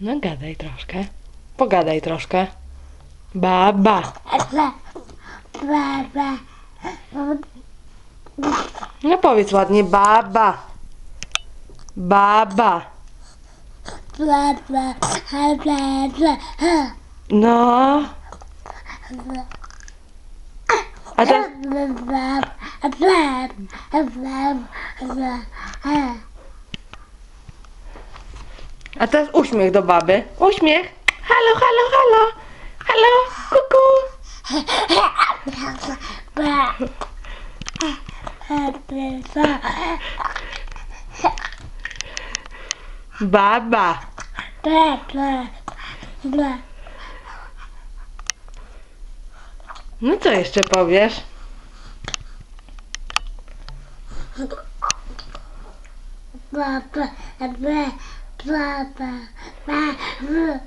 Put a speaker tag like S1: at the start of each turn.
S1: No gadaj troszkę. Pogadaj troszkę. Baba. No powiedz ładnie baba. Baba. No. A teraz A teraz uśmiech do baby. Uśmiech. Halo, halo, halo. Halo, kuku. Baba. No co jeszcze powiesz? 爸爸妈妈